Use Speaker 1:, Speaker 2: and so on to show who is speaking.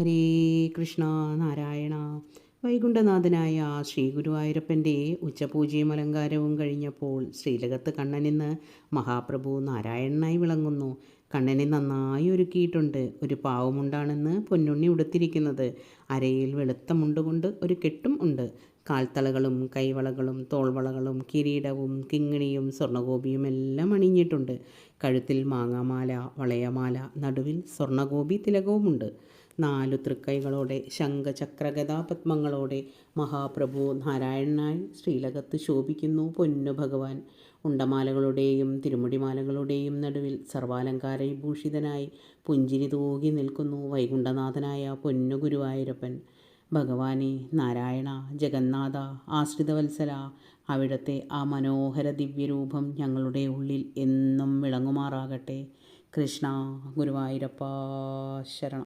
Speaker 1: ഹരേ കൃഷ്ണ നാരായണ. വൈകുണ്ഠനാഥനായ ശ്രീ ഗുരുവായൂരപ്പന്റെ ഉച്ചപൂജയും അലങ്കാരവും കഴിഞ്ഞപ്പോൾ ശ്രീലകത്ത് കണ്ണനിന്ന് മഹാപ്രഭു നാരായണനായി വിളങ്ങുന്നു. കണ്ണനെ നന്നായി ഒരുക്കിയിട്ടുണ്ട്. ഒരു പാവമുണ്ടാണെന്ന് പൊന്നുണ്ണി ഉടുത്തിരിക്കുന്നത്. അരയിൽ വെളുത്ത മുണ്ടുകൊണ്ട് ഒരു കെട്ടും ഉണ്ട്. കാൽത്തളകളും കൈവളകളും തോൾവളകളും കിരീടവും കിങ്ങിണിയും സ്വർണഗോപിയും എല്ലാം അണിഞ്ഞിട്ടുണ്ട്. കഴുത്തിൽ മാങ്ങാമാല വളയമാല നടുവിൽ സ്വർണഗോപി തിലകവുമുണ്ട്. നാലു തൃക്കൈകളോടെ ശംഖചക്രഗതാപത്മങ്ങളോടെ മഹാപ്രഭു നാരായണനായി ശ്രീലകത്ത് ശോഭിക്കുന്നു പൊന്നു ഭഗവാൻ. ഉണ്ടമാലകളുടെയും തിരുമുടിമാലകളുടെയും നടുവിൽ സർവാലങ്കാര വിഭൂഷിതനായി പുഞ്ചിരി തൂകി നിൽക്കുന്നു വൈകുണ്ഠനാഥനായ പൊന്നു ഗുരുവായൂരപ്പൻ. ഭഗവാനെ നാരായണ ജഗന്നാഥ ആശ്രിതവത്സല അവിടുത്തെ ആ മനോഹര ദിവ്യരൂപം ഞങ്ങളുടെ ഉള്ളിൽ എന്നും വിളങ്ങുമാറാകട്ടെ. കൃഷ്ണ ഗുരുവായൂരപ്പ ശരണം.